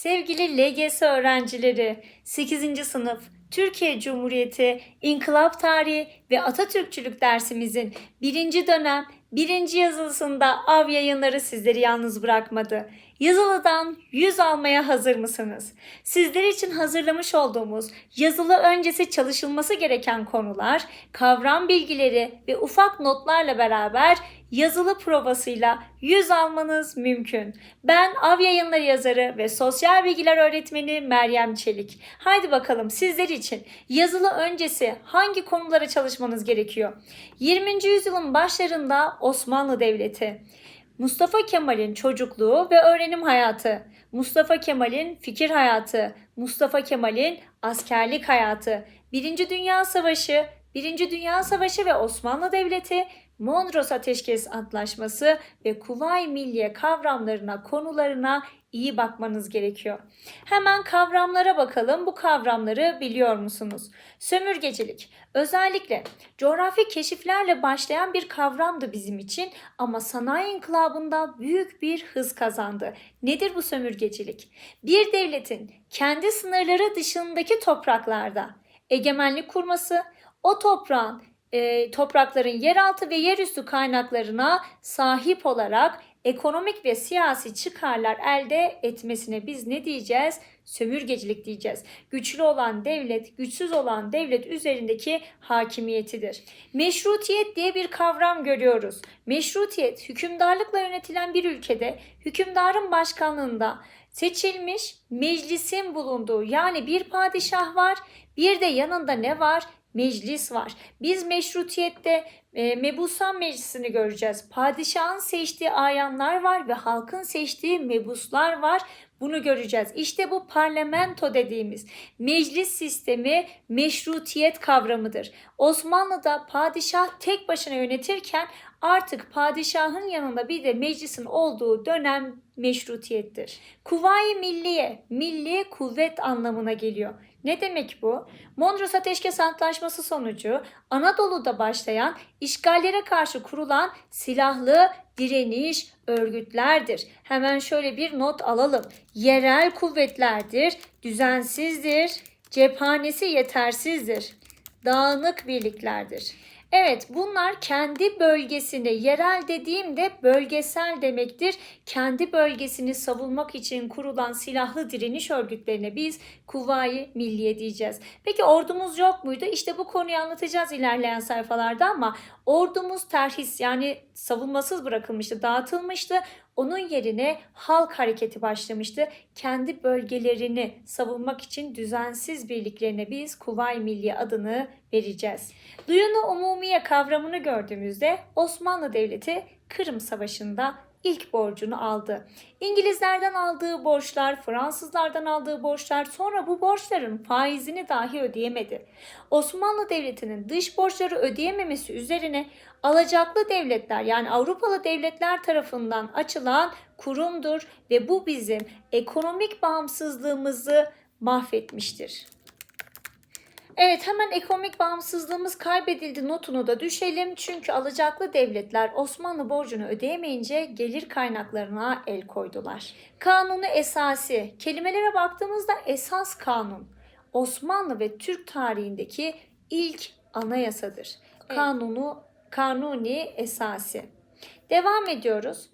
Sevgili LGS öğrencileri, 8. sınıf Türkiye Cumhuriyeti, İnkılap Tarihi ve Atatürkçülük dersimizin birinci dönem birinci yazılısında av yayınları sizleri yalnız bırakmadı. Yazılıdan 100 almaya hazır mısınız? Sizler için hazırlamış olduğumuz yazılı öncesi çalışılması gereken konular, kavram bilgileri ve ufak notlarla beraber yazılı provasıyla 100 almanız mümkün. Ben Av Yayınları yazarı ve sosyal bilgiler öğretmeni Meryem Çelik. Haydi bakalım sizler için yazılı öncesi hangi konulara çalışmanız gerekiyor? 20. yüzyılın başlarında Osmanlı Devleti, Mustafa Kemal'in çocukluğu ve öğrenim hayatı, Mustafa Kemal'in fikir hayatı, Mustafa Kemal'in askerlik hayatı, Birinci Dünya Savaşı, Birinci Dünya Savaşı ve Osmanlı Devleti, Mondros Ateşkes Antlaşması ve Kuvayi Milliye kavramlarına, konularına iyi bakmanız gerekiyor. Hemen kavramlara bakalım. Bu kavramları biliyor musunuz? Sömürgecilik. Özellikle coğrafi keşiflerle başlayan bir kavramdı bizim için ama sanayi inkılabında büyük bir hız kazandı. Nedir bu sömürgecilik? Bir devletin kendi sınırları dışındaki topraklarda egemenlik kurması, o toprağın e, toprakların yeraltı ve yerüstü kaynaklarına sahip olarak ekonomik ve siyasi çıkarlar elde etmesine biz ne diyeceğiz? Sömürgecilik diyeceğiz. Güçlü olan devlet, güçsüz olan devlet üzerindeki hakimiyetidir. Meşrutiyet diye bir kavram görüyoruz. Meşrutiyet, hükümdarlıkla yönetilen bir ülkede hükümdarın başkanlığında seçilmiş meclisin bulunduğu yani bir padişah var, bir de yanında ne var? Meclis var. Biz meşrutiyette e, mebusan meclisini göreceğiz. Padişahın seçtiği ayanlar var ve halkın seçtiği mebuslar var. Bunu göreceğiz. İşte bu parlamento dediğimiz meclis sistemi meşrutiyet kavramıdır. Osmanlı'da padişah tek başına yönetirken artık padişahın yanında bir de meclisin olduğu dönem meşrutiyettir. Kuvayi milliye, milli kuvvet anlamına geliyor. Ne demek bu? Mondros Ateşkes Antlaşması sonucu Anadolu'da başlayan işgallere karşı kurulan silahlı direniş örgütlerdir. Hemen şöyle bir not alalım. Yerel kuvvetlerdir, düzensizdir, cephanesi yetersizdir, dağınık birliklerdir. Evet bunlar kendi bölgesinde yerel dediğimde bölgesel demektir. Kendi bölgesini savunmak için kurulan silahlı direniş örgütlerine biz Kuvayi Milliye diyeceğiz. Peki ordumuz yok muydu? İşte bu konuyu anlatacağız ilerleyen sayfalarda ama ordumuz terhis yani savunmasız bırakılmıştı, dağıtılmıştı. Onun yerine halk hareketi başlamıştı. Kendi bölgelerini savunmak için düzensiz birliklerine biz Kuvayi Milliye adını vereceğiz. Duyunu umumiye kavramını gördüğümüzde Osmanlı Devleti Kırım Savaşı'nda ilk borcunu aldı. İngilizlerden aldığı borçlar, Fransızlardan aldığı borçlar sonra bu borçların faizini dahi ödeyemedi. Osmanlı Devleti'nin dış borçları ödeyememesi üzerine alacaklı devletler yani Avrupalı devletler tarafından açılan kurumdur ve bu bizim ekonomik bağımsızlığımızı mahvetmiştir. Evet hemen ekonomik bağımsızlığımız kaybedildi notunu da düşelim. Çünkü alacaklı devletler Osmanlı borcunu ödeyemeyince gelir kaynaklarına el koydular. Kanunu esası. Kelimelere baktığımızda esas kanun Osmanlı ve Türk tarihindeki ilk anayasadır. Kanunu kanuni esası. Devam ediyoruz.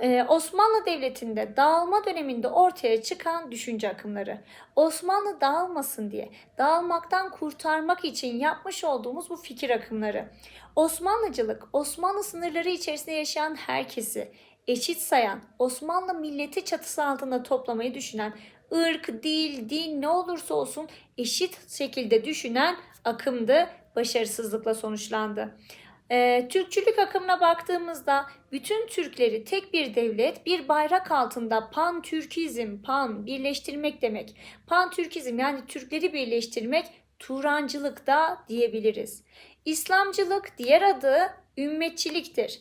e, Osmanlı Devleti'nde dağılma döneminde ortaya çıkan düşünce akımları. Osmanlı dağılmasın diye, dağılmaktan kurtarmak için yapmış olduğumuz bu fikir akımları. Osmanlıcılık, Osmanlı sınırları içerisinde yaşayan herkesi eşit sayan, Osmanlı milleti çatısı altında toplamayı düşünen, ırk, dil, din ne olursa olsun eşit şekilde düşünen akımdı, başarısızlıkla sonuçlandı. Ee, Türkçülük akımına baktığımızda bütün Türkleri tek bir devlet, bir bayrak altında pan-Türkizm, pan birleştirmek demek. Pan-Türkizm yani Türkleri birleştirmek Turancılık da diyebiliriz. İslamcılık diğer adı ümmetçiliktir.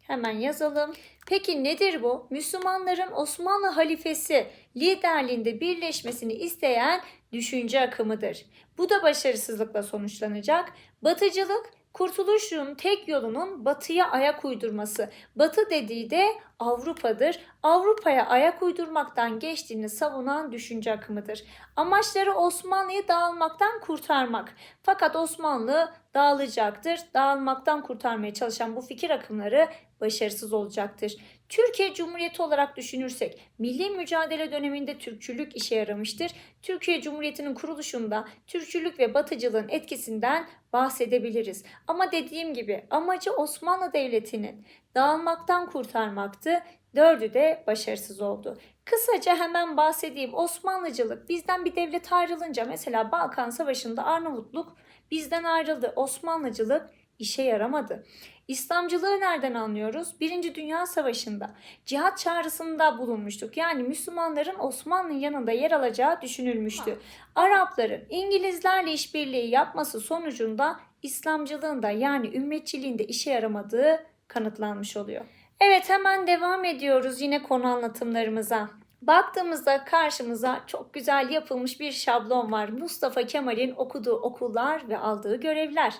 Hemen yazalım. Peki nedir bu? Müslümanların Osmanlı halifesi liderliğinde birleşmesini isteyen düşünce akımıdır. Bu da başarısızlıkla sonuçlanacak. Batıcılık Kurtuluşun tek yolunun batıya ayak uydurması. Batı dediği de Avrupa'dır. Avrupa'ya ayak uydurmaktan geçtiğini savunan düşünce akımıdır. Amaçları Osmanlı'yı dağılmaktan kurtarmak. Fakat Osmanlı dağılacaktır. Dağılmaktan kurtarmaya çalışan bu fikir akımları başarısız olacaktır. Türkiye Cumhuriyeti olarak düşünürsek milli mücadele döneminde Türkçülük işe yaramıştır. Türkiye Cumhuriyeti'nin kuruluşunda Türkçülük ve Batıcılığın etkisinden bahsedebiliriz. Ama dediğim gibi amacı Osmanlı Devleti'nin dağılmaktan kurtarmaktı. Dördü de başarısız oldu. Kısaca hemen bahsedeyim. Osmanlıcılık bizden bir devlet ayrılınca mesela Balkan Savaşı'nda Arnavutluk bizden ayrıldı. Osmanlıcılık işe yaramadı. İslamcılığı nereden anlıyoruz? Birinci Dünya Savaşı'nda cihat çağrısında bulunmuştuk. Yani Müslümanların Osmanlı'nın yanında yer alacağı düşünülmüştü. Arapların İngilizlerle işbirliği yapması sonucunda İslamcılığın da yani ümmetçiliğin de işe yaramadığı kanıtlanmış oluyor. Evet hemen devam ediyoruz yine konu anlatımlarımıza. Baktığımızda karşımıza çok güzel yapılmış bir şablon var. Mustafa Kemal'in okuduğu okullar ve aldığı görevler.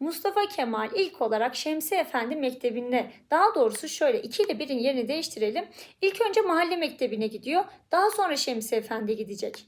Mustafa Kemal ilk olarak Şemsi Efendi Mektebi'nde daha doğrusu şöyle 2 ile 1'in yerini değiştirelim. İlk önce mahalle mektebine gidiyor. Daha sonra Şemsi Efendi gidecek.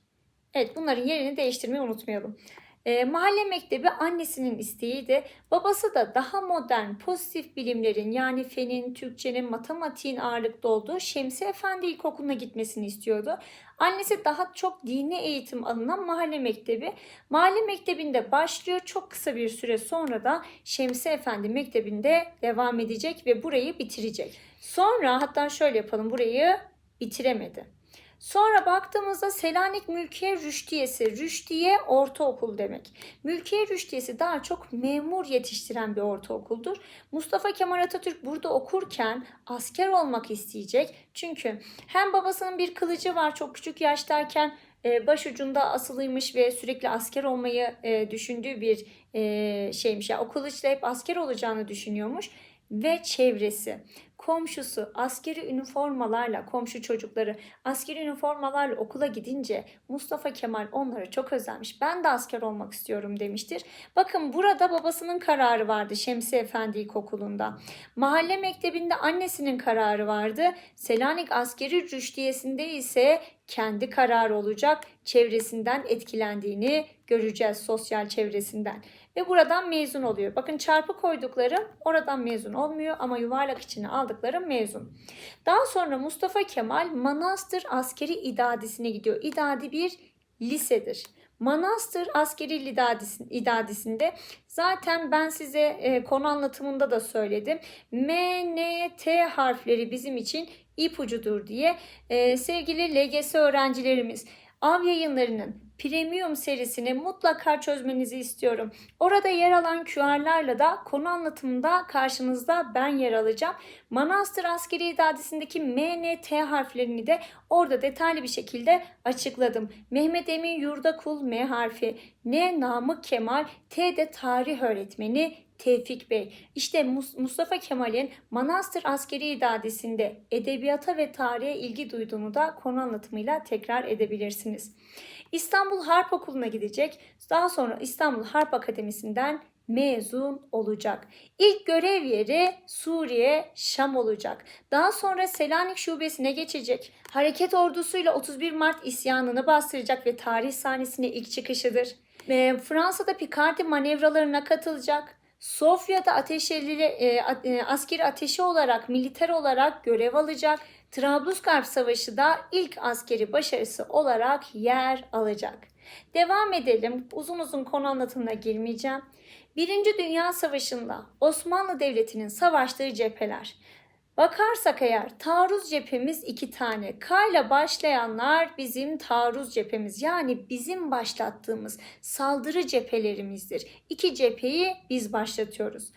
Evet bunların yerini değiştirmeyi unutmayalım. E, mahalle mektebi annesinin isteğiydi. Babası da daha modern pozitif bilimlerin yani fenin, Türkçenin, matematiğin ağırlıkta olduğu Şemsi Efendi İlkokulu'na gitmesini istiyordu. Annesi daha çok dini eğitim alınan mahalle mektebi. Mahalle mektebinde başlıyor. Çok kısa bir süre sonra da Şemsi Efendi mektebinde devam edecek ve burayı bitirecek. Sonra hatta şöyle yapalım burayı bitiremedi. Sonra baktığımızda Selanik Mülkiye Rüştiyesi. Rüştiye ortaokul demek. Mülkiye Rüştiyesi daha çok memur yetiştiren bir ortaokuldur. Mustafa Kemal Atatürk burada okurken asker olmak isteyecek. Çünkü hem babasının bir kılıcı var çok küçük yaştayken e, başucunda asılıymış ve sürekli asker olmayı e, düşündüğü bir e, şeymiş. Yani o kılıçla hep asker olacağını düşünüyormuş ve çevresi komşusu askeri üniformalarla komşu çocukları askeri üniformalarla okula gidince Mustafa Kemal onları çok özlemiş. Ben de asker olmak istiyorum demiştir. Bakın burada babasının kararı vardı Şemsi Efendi İlkokulu'nda. Mahalle mektebinde annesinin kararı vardı. Selanik askeri rüştiyesinde ise kendi kararı olacak. Çevresinden etkilendiğini göreceğiz sosyal çevresinden. Ve buradan mezun oluyor. Bakın çarpı koyduklarım oradan mezun olmuyor ama yuvarlak içine aldıklarım mezun. Daha sonra Mustafa Kemal Manastır Askeri İdadisi'ne gidiyor. İdadi bir lisedir. Manastır Askeri İdadisi'nde zaten ben size e, konu anlatımında da söyledim. M, N, T harfleri bizim için ipucudur diye. E, sevgili LGS öğrencilerimiz Av yayınlarının Premium serisini mutlaka çözmenizi istiyorum. Orada yer alan QR'larla da konu anlatımında karşınızda ben yer alacağım. Manastır Askeri İdadisi'ndeki MNT harflerini de orada detaylı bir şekilde açıkladım. Mehmet Emin Yurdakul M harfi, N Namık Kemal, T de tarih öğretmeni, Tevfik Bey. İşte Mustafa Kemal'in Manastır Askeri İdadesi'nde edebiyata ve tarihe ilgi duyduğunu da konu anlatımıyla tekrar edebilirsiniz. İstanbul Harp Okulu'na gidecek. Daha sonra İstanbul Harp Akademisi'nden mezun olacak. İlk görev yeri Suriye, Şam olacak. Daha sonra Selanik Şubesi'ne geçecek. Hareket ordusuyla 31 Mart isyanını bastıracak ve tarih sahnesine ilk çıkışıdır. Ve Fransa'da Picardy manevralarına katılacak. Sofya'da ateşeli, e, e, askeri ateşi olarak, militer olarak görev alacak. Trablusgarp Savaşı da ilk askeri başarısı olarak yer alacak. Devam edelim. Uzun uzun konu anlatımına girmeyeceğim. Birinci Dünya Savaşı'nda Osmanlı Devleti'nin savaştığı cepheler. Bakarsak eğer taarruz cephemiz iki tane. K ile başlayanlar bizim taarruz cephemiz yani bizim başlattığımız saldırı cephelerimizdir. İki cepheyi biz başlatıyoruz.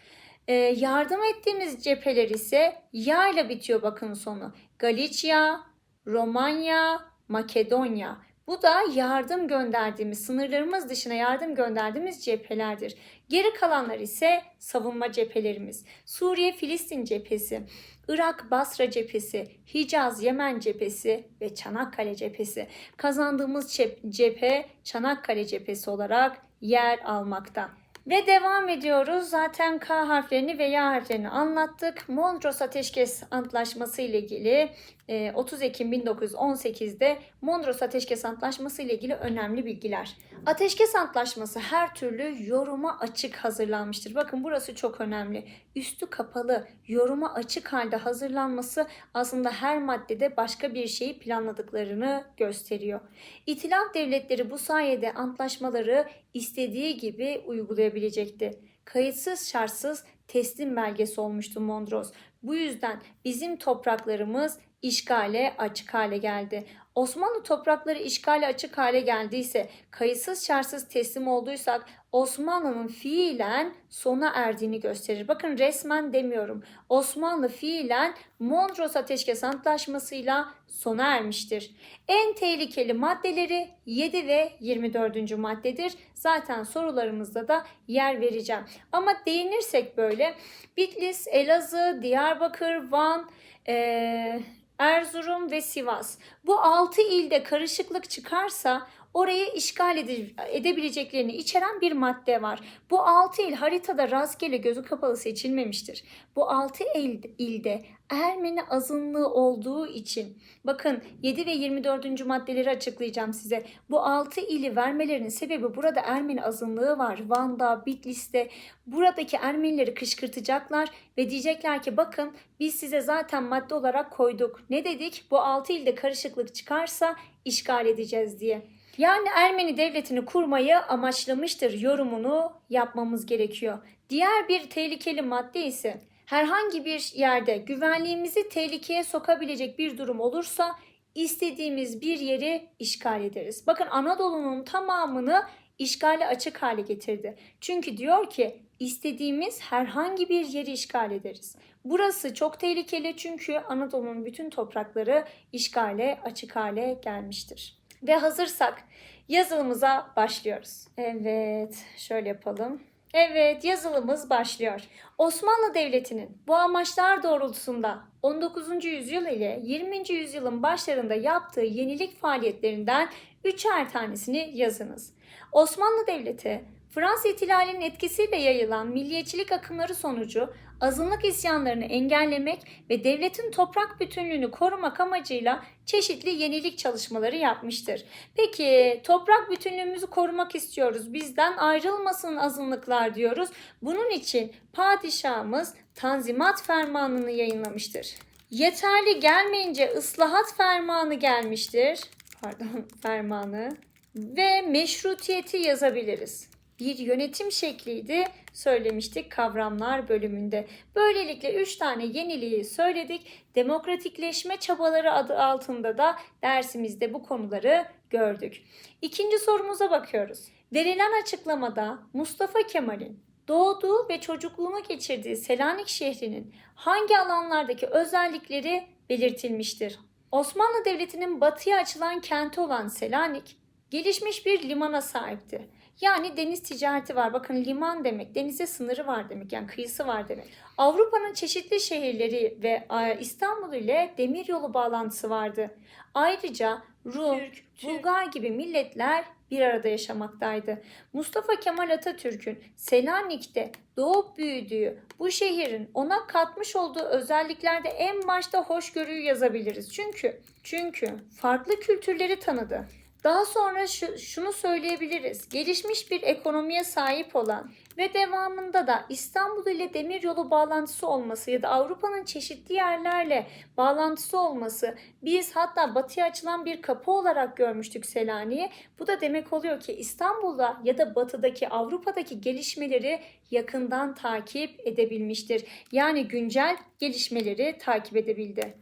Ee, yardım ettiğimiz cepheler ise ya ile bitiyor bakın sonu. Galicia, Romanya, Makedonya. Bu da yardım gönderdiğimiz, sınırlarımız dışına yardım gönderdiğimiz cephelerdir. Geri kalanlar ise savunma cephelerimiz. Suriye Filistin cephesi, Irak Basra cephesi, Hicaz Yemen cephesi ve Çanakkale cephesi. Kazandığımız cephe Çanakkale cephesi olarak yer almakta. Ve devam ediyoruz. Zaten K harflerini ve Y harflerini anlattık. Mondros Ateşkes Antlaşması ile ilgili 30 Ekim 1918'de Mondros Ateşkes Antlaşması ile ilgili önemli bilgiler. Ateşkes Antlaşması her türlü yoruma açık hazırlanmıştır. Bakın burası çok önemli. Üstü kapalı, yoruma açık halde hazırlanması aslında her maddede başka bir şeyi planladıklarını gösteriyor. İtilaf devletleri bu sayede antlaşmaları istediği gibi uygulayabilecekti. Kayıtsız şartsız teslim belgesi olmuştu Mondros. Bu yüzden bizim topraklarımız işgale açık hale geldi. Osmanlı toprakları işgale açık hale geldiyse, kayıtsız şartsız teslim olduysak Osmanlı'nın fiilen sona erdiğini gösterir. Bakın resmen demiyorum. Osmanlı fiilen Mondros Ateşkes Antlaşması'yla sona ermiştir. En tehlikeli maddeleri 7 ve 24. maddedir. Zaten sorularımızda da yer vereceğim. Ama değinirsek böyle Bitlis, Elazığ, Diyarbakır, Van, eee Erzurum ve Sivas. Bu 6 ilde karışıklık çıkarsa orayı işgal ede- edebileceklerini içeren bir madde var. Bu 6 il haritada rastgele gözü kapalı seçilmemiştir. Bu 6 il, ilde Ermeni azınlığı olduğu için bakın 7 ve 24. maddeleri açıklayacağım size. Bu 6 ili vermelerinin sebebi burada Ermeni azınlığı var. Van'da, Bitlis'te buradaki Ermenileri kışkırtacaklar ve diyecekler ki bakın biz size zaten madde olarak koyduk. Ne dedik? Bu 6 ilde karışıklık çıkarsa işgal edeceğiz diye. Yani Ermeni devletini kurmayı amaçlamıştır yorumunu yapmamız gerekiyor. Diğer bir tehlikeli madde ise herhangi bir yerde güvenliğimizi tehlikeye sokabilecek bir durum olursa istediğimiz bir yeri işgal ederiz. Bakın Anadolu'nun tamamını işgale açık hale getirdi. Çünkü diyor ki istediğimiz herhangi bir yeri işgal ederiz. Burası çok tehlikeli çünkü Anadolu'nun bütün toprakları işgale açık hale gelmiştir. Ve hazırsak yazılımıza başlıyoruz. Evet, şöyle yapalım. Evet, yazılımız başlıyor. Osmanlı Devleti'nin bu amaçlar doğrultusunda 19. yüzyıl ile 20. yüzyılın başlarında yaptığı yenilik faaliyetlerinden üçer tanesini yazınız. Osmanlı Devleti, Fransız ihtilalinin etkisiyle yayılan milliyetçilik akımları sonucu azınlık isyanlarını engellemek ve devletin toprak bütünlüğünü korumak amacıyla çeşitli yenilik çalışmaları yapmıştır. Peki toprak bütünlüğümüzü korumak istiyoruz. Bizden ayrılmasın azınlıklar diyoruz. Bunun için padişahımız Tanzimat Fermanı'nı yayınlamıştır. Yeterli gelmeyince ıslahat fermanı gelmiştir. Pardon, fermanı ve meşrutiyeti yazabiliriz. Bir yönetim şekliydi söylemiştik kavramlar bölümünde. Böylelikle 3 tane yeniliği söyledik. Demokratikleşme çabaları adı altında da dersimizde bu konuları gördük. İkinci sorumuza bakıyoruz. Verilen açıklamada Mustafa Kemal'in doğduğu ve çocukluğunu geçirdiği Selanik şehrinin hangi alanlardaki özellikleri belirtilmiştir? Osmanlı Devleti'nin batıya açılan kenti olan Selanik, gelişmiş bir limana sahipti. Yani deniz ticareti var. Bakın liman demek, denize sınırı var demek. Yani kıyısı var demek. Avrupa'nın çeşitli şehirleri ve e, İstanbul ile demiryolu bağlantısı vardı. Ayrıca Rum, Bulgar gibi milletler bir arada yaşamaktaydı. Mustafa Kemal Atatürk'ün Selanik'te doğup büyüdüğü bu şehrin ona katmış olduğu özelliklerde en başta hoşgörüyü yazabiliriz. Çünkü çünkü farklı kültürleri tanıdı. Daha sonra şu, şunu söyleyebiliriz. Gelişmiş bir ekonomiye sahip olan ve devamında da İstanbul ile demiryolu bağlantısı olması ya da Avrupa'nın çeşitli yerlerle bağlantısı olması biz hatta batıya açılan bir kapı olarak görmüştük Selanik'i. Bu da demek oluyor ki İstanbul'da ya da batıdaki Avrupa'daki gelişmeleri yakından takip edebilmiştir. Yani güncel gelişmeleri takip edebildi.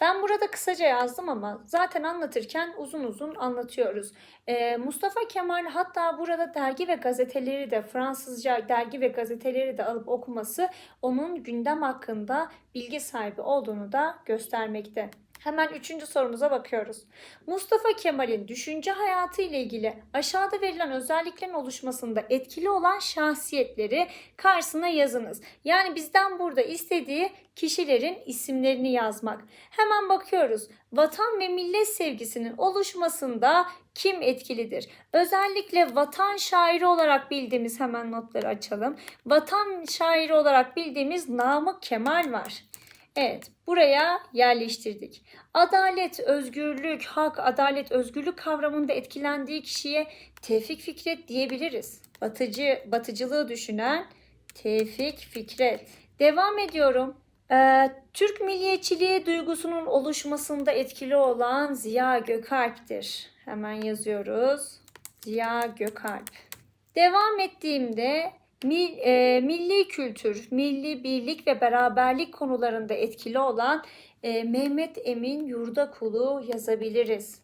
Ben burada kısaca yazdım ama zaten anlatırken uzun uzun anlatıyoruz. Ee, Mustafa Kemal hatta burada dergi ve gazeteleri de Fransızca dergi ve gazeteleri de alıp okuması onun gündem hakkında bilgi sahibi olduğunu da göstermekte. Hemen üçüncü sorumuza bakıyoruz. Mustafa Kemal'in düşünce hayatı ile ilgili aşağıda verilen özelliklerin oluşmasında etkili olan şahsiyetleri karşısına yazınız. Yani bizden burada istediği kişilerin isimlerini yazmak. Hemen bakıyoruz. Vatan ve millet sevgisinin oluşmasında kim etkilidir? Özellikle vatan şairi olarak bildiğimiz hemen notları açalım. Vatan şairi olarak bildiğimiz Namık Kemal var. Evet, buraya yerleştirdik. Adalet, özgürlük, hak, adalet, özgürlük kavramında etkilendiği kişiye Tevfik Fikret diyebiliriz. Batıcı, batıcılığı düşünen Tevfik Fikret. Devam ediyorum. Ee, Türk milliyetçiliği duygusunun oluşmasında etkili olan Ziya Gökalp'tir. Hemen yazıyoruz. Ziya Gökalp. Devam ettiğimde mil, e, milli kültür, milli birlik ve beraberlik konularında etkili olan e, Mehmet Emin Yurdakulu yazabiliriz.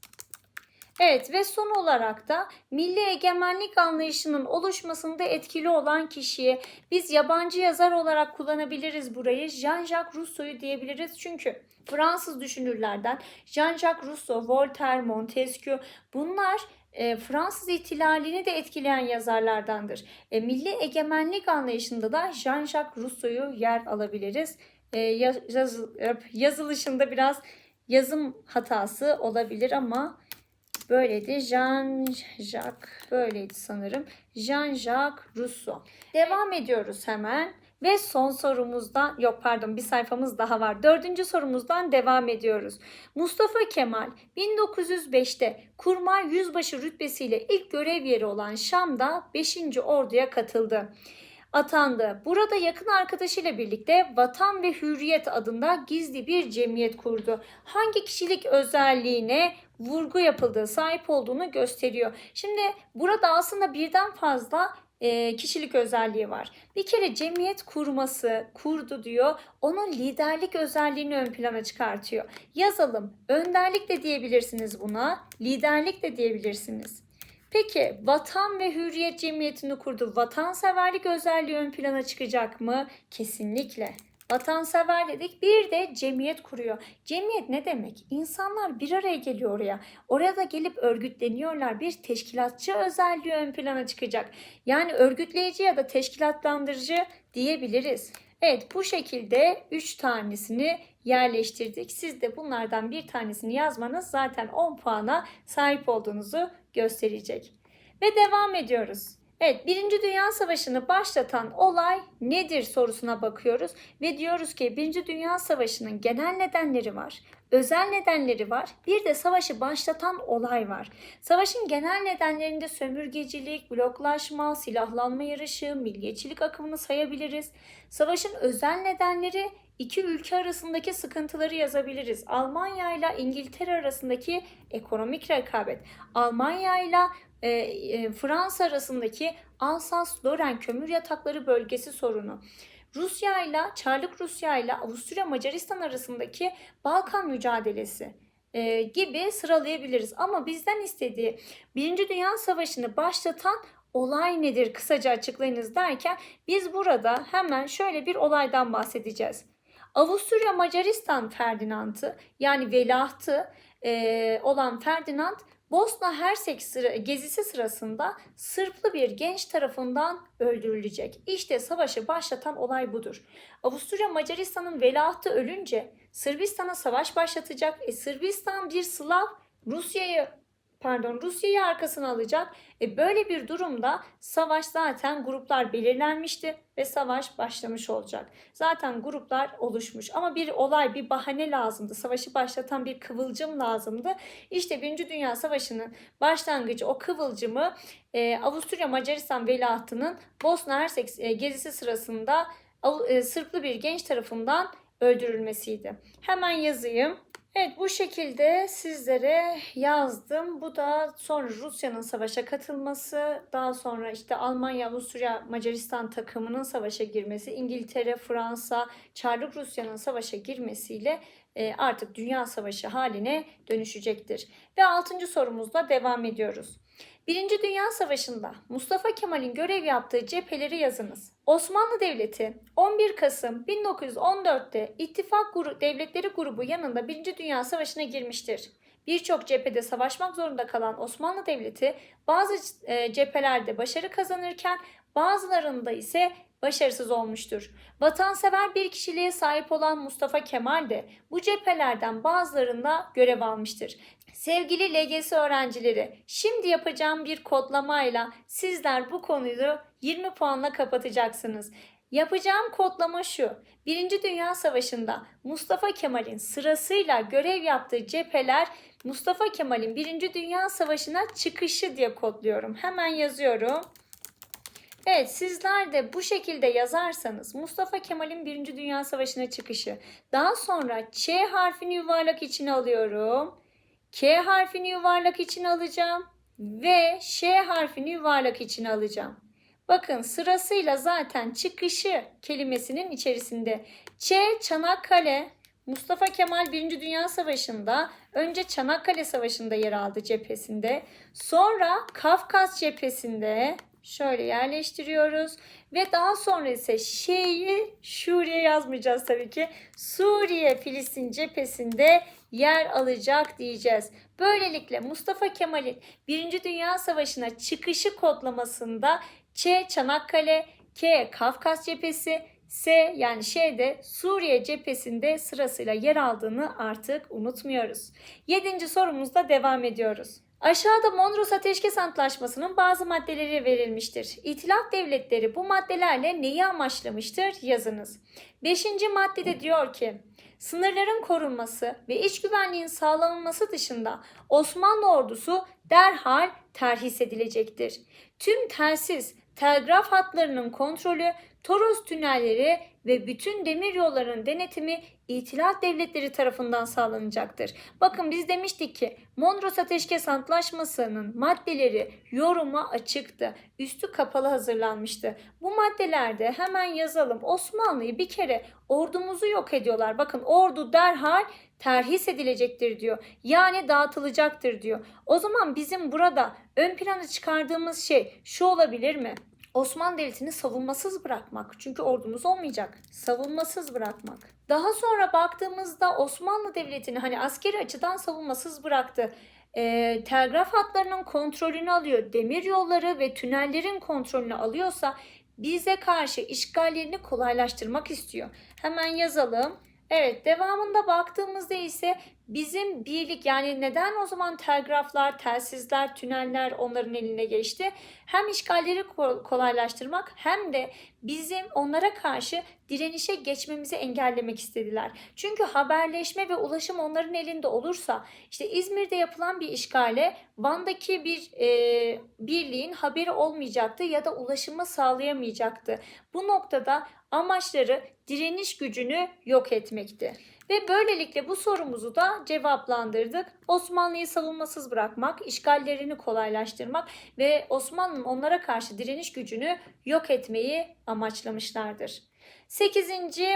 Evet ve son olarak da milli egemenlik anlayışının oluşmasında etkili olan kişiye biz yabancı yazar olarak kullanabiliriz burayı. Jean-Jacques Rousseau'yu diyebiliriz çünkü Fransız düşünürlerden Jean-Jacques Rousseau, Voltaire, Montesquieu bunlar e, Fransız ihtilalini de etkileyen yazarlardandır. E, milli egemenlik anlayışında da Jean-Jacques Rousseau'yu yer alabiliriz. E, yaz, yaz, yazılışında biraz yazım hatası olabilir ama böyleydi. Jean-Jacques böyleydi sanırım. Jean-Jacques Rousseau. Devam ediyoruz hemen. Ve son sorumuzdan, yok pardon bir sayfamız daha var. Dördüncü sorumuzdan devam ediyoruz. Mustafa Kemal 1905'te kurmay yüzbaşı rütbesiyle ilk görev yeri olan Şam'da 5. Ordu'ya katıldı atandı. Burada yakın arkadaşıyla birlikte Vatan ve Hürriyet adında gizli bir cemiyet kurdu. Hangi kişilik özelliğine vurgu yapıldığı, sahip olduğunu gösteriyor. Şimdi burada aslında birden fazla e, kişilik özelliği var. Bir kere cemiyet kurması, kurdu diyor. Onun liderlik özelliğini ön plana çıkartıyor. Yazalım. Önderlik de diyebilirsiniz buna. Liderlik de diyebilirsiniz. Peki Vatan ve Hürriyet Cemiyeti'ni kurdu. Vatanseverlik özelliği ön plana çıkacak mı? Kesinlikle. Vatansever dedik. Bir de cemiyet kuruyor. Cemiyet ne demek? İnsanlar bir araya geliyor oraya. Oraya da gelip örgütleniyorlar. Bir teşkilatçı özelliği ön plana çıkacak. Yani örgütleyici ya da teşkilatlandırıcı diyebiliriz. Evet bu şekilde 3 tanesini yerleştirdik. Siz de bunlardan bir tanesini yazmanız zaten 10 puana sahip olduğunuzu gösterecek. Ve devam ediyoruz. Evet, Birinci Dünya Savaşı'nı başlatan olay nedir sorusuna bakıyoruz ve diyoruz ki Birinci Dünya Savaşı'nın genel nedenleri var, özel nedenleri var, bir de savaşı başlatan olay var. Savaşın genel nedenlerinde sömürgecilik, bloklaşma, silahlanma yarışı, milliyetçilik akımını sayabiliriz. Savaşın özel nedenleri iki ülke arasındaki sıkıntıları yazabiliriz. Almanya ile İngiltere arasındaki ekonomik rekabet, Almanya ile e, e, Fransa arasındaki Alsas-Loren kömür yatakları bölgesi sorunu. Rusya ile Çarlık Rusya ile Avusturya Macaristan arasındaki Balkan mücadelesi e, gibi sıralayabiliriz. Ama bizden istediği Birinci Dünya Savaşı'nı başlatan olay nedir kısaca açıklayınız derken biz burada hemen şöyle bir olaydan bahsedeceğiz. Avusturya Macaristan Ferdinand'ı yani velahtı e, olan Ferdinand Bosna Hersek sıra, gezisi sırasında Sırplı bir genç tarafından öldürülecek. İşte savaşı başlatan olay budur. Avusturya Macaristan'ın velahtı ölünce Sırbistan'a savaş başlatacak. E, Sırbistan bir Slav Rusya'yı pardon Rusya'yı arkasına alacak. E böyle bir durumda savaş zaten gruplar belirlenmişti ve savaş başlamış olacak. Zaten gruplar oluşmuş ama bir olay, bir bahane lazımdı. Savaşı başlatan bir kıvılcım lazımdı. İşte Birinci Dünya Savaşı'nın başlangıcı o kıvılcımı e, Avusturya Macaristan veliahtının Bosna Hersek e, gezisi sırasında e, Sırplı bir genç tarafından öldürülmesiydi. Hemen yazayım. Evet bu şekilde sizlere yazdım. Bu da sonra Rusya'nın savaşa katılması, daha sonra işte Almanya, Avusturya, Macaristan takımının savaşa girmesi, İngiltere, Fransa, Çarlık Rusya'nın savaşa girmesiyle e, artık dünya savaşı haline dönüşecektir. Ve altıncı sorumuzla devam ediyoruz. Birinci Dünya Savaşı'nda Mustafa Kemal'in görev yaptığı cepheleri yazınız. Osmanlı Devleti 11 Kasım 1914'te İttifak Gru- Devletleri grubu yanında Birinci Dünya Savaşı'na girmiştir. Birçok cephede savaşmak zorunda kalan Osmanlı Devleti bazı e, cephelerde başarı kazanırken bazılarında ise başarısız olmuştur. Vatansever bir kişiliğe sahip olan Mustafa Kemal de bu cephelerden bazılarında görev almıştır. Sevgili LGS öğrencileri, şimdi yapacağım bir kodlamayla sizler bu konuyu 20 puanla kapatacaksınız. Yapacağım kodlama şu. Birinci Dünya Savaşı'nda Mustafa Kemal'in sırasıyla görev yaptığı cepheler Mustafa Kemal'in Birinci Dünya Savaşı'na çıkışı diye kodluyorum. Hemen yazıyorum. Evet sizler de bu şekilde yazarsanız Mustafa Kemal'in Birinci Dünya Savaşı'na çıkışı. Daha sonra Ç harfini yuvarlak içine alıyorum. K harfini yuvarlak içine alacağım. Ve Ş harfini yuvarlak içine alacağım. Bakın sırasıyla zaten çıkışı kelimesinin içerisinde. Ç Çanakkale, Mustafa Kemal Birinci Dünya Savaşı'nda önce Çanakkale Savaşı'nda yer aldı cephesinde. Sonra Kafkas cephesinde şöyle yerleştiriyoruz. Ve daha sonra ise şeyi Şuriye yazmayacağız tabii ki. Suriye Filistin cephesinde yer alacak diyeceğiz. Böylelikle Mustafa Kemal'in Birinci Dünya Savaşı'na çıkışı kodlamasında Ç Çanakkale, K Kafkas cephesi, S yani şeyde Suriye cephesinde sırasıyla yer aldığını artık unutmuyoruz. Yedinci sorumuzda devam ediyoruz. Aşağıda Mondros Ateşkes Antlaşması'nın bazı maddeleri verilmiştir. İtilaf devletleri bu maddelerle neyi amaçlamıştır? Yazınız. Beşinci maddede diyor ki, sınırların korunması ve iç güvenliğin sağlanılması dışında Osmanlı ordusu derhal terhis edilecektir. Tüm telsiz, telgraf hatlarının kontrolü, Toros tünelleri ve bütün demir yollarının denetimi İtilaf devletleri tarafından sağlanacaktır. Bakın biz demiştik ki Mondros Ateşkes Antlaşması'nın maddeleri yoruma açıktı. Üstü kapalı hazırlanmıştı. Bu maddelerde hemen yazalım. Osmanlı'yı bir kere ordumuzu yok ediyorlar. Bakın ordu derhal terhis edilecektir diyor. Yani dağıtılacaktır diyor. O zaman bizim burada ön plana çıkardığımız şey şu olabilir mi? Osmanlı Devleti'ni savunmasız bırakmak. Çünkü ordumuz olmayacak. Savunmasız bırakmak. Daha sonra baktığımızda Osmanlı Devleti'ni hani askeri açıdan savunmasız bıraktı. Ee, telgraf hatlarının kontrolünü alıyor. Demir yolları ve tünellerin kontrolünü alıyorsa bize karşı işgallerini kolaylaştırmak istiyor. Hemen yazalım. Evet devamında baktığımızda ise bizim birlik yani neden o zaman telgraflar, telsizler, tüneller onların eline geçti? Hem işgalleri ko- kolaylaştırmak hem de bizim onlara karşı direnişe geçmemizi engellemek istediler. Çünkü haberleşme ve ulaşım onların elinde olursa işte İzmir'de yapılan bir işgale Van'daki bir e, birliğin haberi olmayacaktı ya da ulaşımı sağlayamayacaktı. Bu noktada amaçları direniş gücünü yok etmekti. Ve böylelikle bu sorumuzu da cevaplandırdık. Osmanlı'yı savunmasız bırakmak, işgallerini kolaylaştırmak ve Osmanlı'nın onlara karşı direniş gücünü yok etmeyi amaçlamışlardır. 8.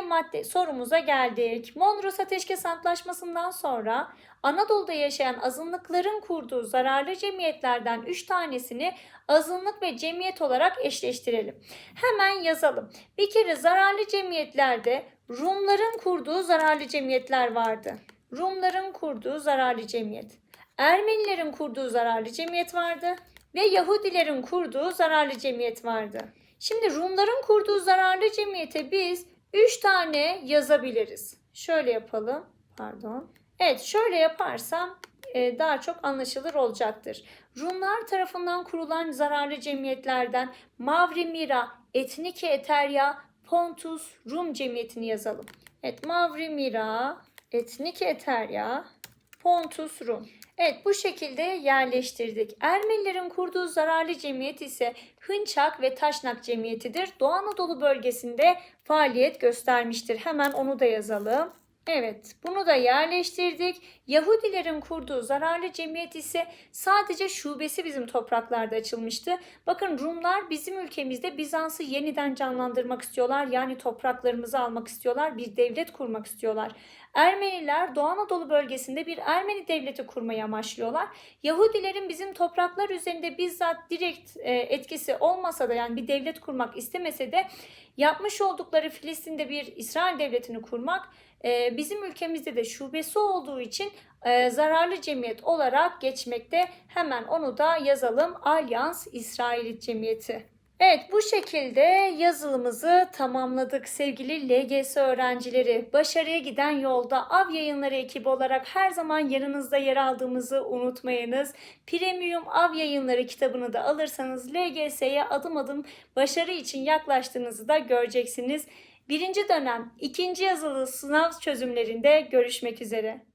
madde sorumuza geldik. Mondros Ateşkes Antlaşması'ndan sonra Anadolu'da yaşayan azınlıkların kurduğu zararlı cemiyetlerden 3 tanesini azınlık ve cemiyet olarak eşleştirelim. Hemen yazalım. Bir kere zararlı cemiyetlerde Rumların kurduğu zararlı cemiyetler vardı. Rumların kurduğu zararlı cemiyet. Ermenilerin kurduğu zararlı cemiyet vardı ve Yahudilerin kurduğu zararlı cemiyet vardı. Şimdi Rumların kurduğu zararlı cemiyete biz 3 tane yazabiliriz. Şöyle yapalım. Pardon. Evet şöyle yaparsam e, daha çok anlaşılır olacaktır. Rumlar tarafından kurulan zararlı cemiyetlerden Mavri Mira, Etnike Eterya, Pontus Rum cemiyetini yazalım. Evet Mavri Mira, Etnike Eterya, Pontus Rum. Evet bu şekilde yerleştirdik. Ermenilerin kurduğu zararlı cemiyet ise Hınçak ve Taşnak cemiyetidir. Doğu Anadolu bölgesinde faaliyet göstermiştir. Hemen onu da yazalım. Evet, bunu da yerleştirdik. Yahudilerin kurduğu zararlı cemiyet ise sadece şubesi bizim topraklarda açılmıştı. Bakın Rumlar bizim ülkemizde Bizans'ı yeniden canlandırmak istiyorlar. Yani topraklarımızı almak istiyorlar. Bir devlet kurmak istiyorlar. Ermeniler Doğu Anadolu bölgesinde bir Ermeni devleti kurmayı amaçlıyorlar. Yahudilerin bizim topraklar üzerinde bizzat direkt e, etkisi olmasa da yani bir devlet kurmak istemese de yapmış oldukları Filistin'de bir İsrail devletini kurmak e, bizim ülkemizde de şubesi olduğu için e, zararlı cemiyet olarak geçmekte. Hemen onu da yazalım. Alyans İsrailit Cemiyeti. Evet bu şekilde yazılımızı tamamladık sevgili LGS öğrencileri. Başarıya giden yolda Av Yayınları ekibi olarak her zaman yanınızda yer aldığımızı unutmayınız. Premium Av Yayınları kitabını da alırsanız LGS'ye adım adım başarı için yaklaştığınızı da göreceksiniz. Birinci dönem ikinci yazılı sınav çözümlerinde görüşmek üzere.